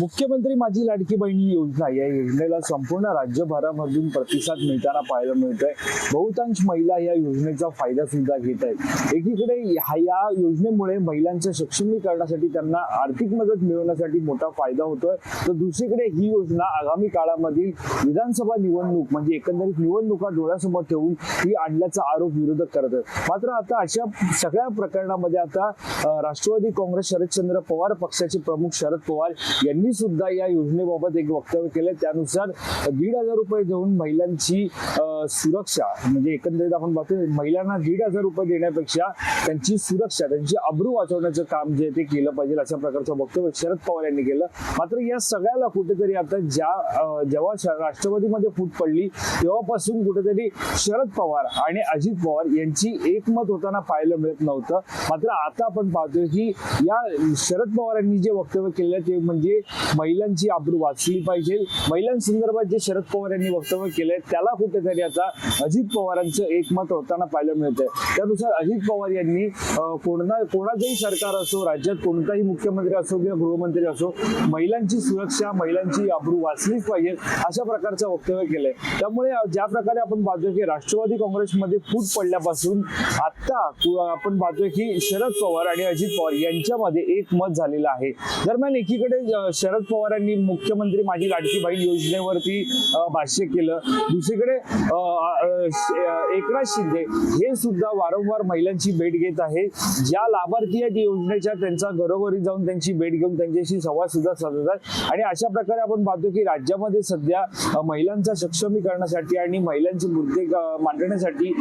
मुख्यमंत्री माझी लाडकी बहिणी योजना या योजनेला संपूर्ण राज्यभरामधून प्रतिसाद मिळताना पाहायला मिळतोय. बहुतांश महिला या योजनेचा फायदा सुद्धा घेत आहेत. एकीकडे ह्या या योजनेमुळे महिलांच्या सक्षमीकरणासाठी त्यांना आर्थिक मदत मिळवण्यासाठी मोठा फायदा होतोय. तर दुसरीकडे ही योजना आगामी काळामधील विधानसभा निवडणूक म्हणजे एकंदरीत निवडणुका डोळ्यासमोर ठेवून ही आणल्याचा आरोप विरोधक करत आहेत. मात्र आता अशा सगळ्या प्रकरणामध्ये आता राष्ट्रवादी काँग्रेस शरदचंद्र पवार पक्षाचे प्रमुख शरद पवार यांनी सुद्धा या योजनेबाबत एक वक्तव्य केलं. त्यानुसार दीड हजार रुपये देऊन महिलांची सुरक्षा म्हणजे एकंदरीत आपण पाहतो महिलांना दीड हजार रुपये देण्यापेक्षा त्यांची सुरक्षा त्यांची अब्रू वाचवण्याचं काम जे ते केलं पाहिजे अशा प्रकारचं वक्तव्य शरद पवार यांनी केलं. मात्र या सगळ्याला कुठेतरी आता ज्या जेव्हा राष्ट्रवादीमध्ये फूट पडली तेव्हापासून कुठेतरी शरद पवार आणि अजित पवार यांची एकमत होताना पाहायला मिळत नव्हतं. मात्र आता आपण पाहतोय की या शरद पवारांनी जे वक्तव्य केलं ते म्हणजे महिलांची आब्रू वाचली पाहिजे. महिलांसंदर्भात जे शरद पवार यांनी वक्तव्य केलंय त्याला कुठेतरी आता अजित पवारांचं एकमत होताना पाहायला मिळतंय. त्यानुसार अजित पवार यांनी अं, कोणा कोणाचंही सरकार असो राज्यात कोणताही मुख्यमंत्री असो किंवा गृहमंत्री असो महिलांची सुरक्षा महिलांची आब्रू वाचलीच पाहिजे अशा प्रकारचं वक्तव्य केलंय. त्यामुळे ज्या प्रकारे आपण पाहतोय की राष्ट्रवादी काँग्रेसमध्ये फूट पडल्यापासून आता आपण पाहतोय की शरद पवार आणि अजित पवार यांच्यामध्ये एक मत झालेलं आहे. दरम्यान एकीकडे शरद पवारांनी मुख्यमंत्री माझी लाडकी बहीण योजनेवरती भाष्य केलं. दुसरीकडे एकनाथ शिंदे हे सुद्धा वारंवार महिलांची भेट घेत आहे. ज्या लाभार्थी आहेत योजनेच्या त्यांचा घरोघरी जाऊन त्यांची भेट घेऊन त्यांच्याशी संवाद सुद्धा साधतात. आणि अशा प्रकारे आपण पाहतो की राज्यामध्ये सध्या महिलांचा सक्षमीकरणासाठी आणि महिलांचे मुद्दे मांडण्यासाठी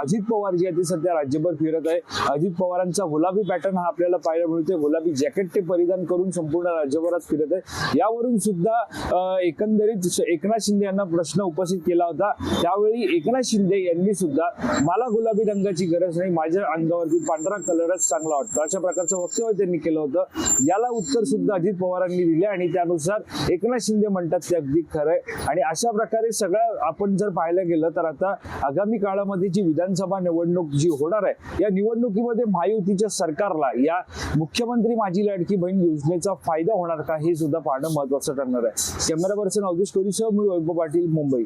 अजित पवार जे आहे ते सध्या राज्यभर फिरत आहे. अजित पवारांचा गुलाबी पॅटर्न हा आपल्याला पाहायला मिळतोय. गुलाबी जॅकेट ते परिधान करून संपूर्ण राज्यभरात फिरत आहे. यावरून सुद्धा एकंदरीत एकनाथ शिंदे यांना प्रश्न उपस्थित केला होता. त्यावेळी एकनाथ शिंदे यांनी सुद्धा मला गुलाबी रंगाची गरज नाही माझ्या अंगावरती पांढरा कलरच चांगला वाटतो. अशा प्रकारचं वक्तव्य त्यांनी केलं होतं. याला उत्तर सुद्धा अजित पवारांनी दिले आणि त्यानुसार एकनाथ शिंदे म्हणतात ते अगदी खरंय आणि अशा प्रकारे सगळं आपण जर पाहायला गेलं तर आता आगामी काळामध्ये जी विधानसभा निवडणूक जी होणार आहे या निवडणुकीमध्ये महायुतीच्या सरकारला या मुख्यमंत्री माझी लाडकी बहीण योजनेचा फायदा होणार हे सुद्धा पाहणं महत्वाचं ठरणार आहे. कॅमेरा पर्सन अवधेश कोरीसह मी वैभव पाटील मुंबई.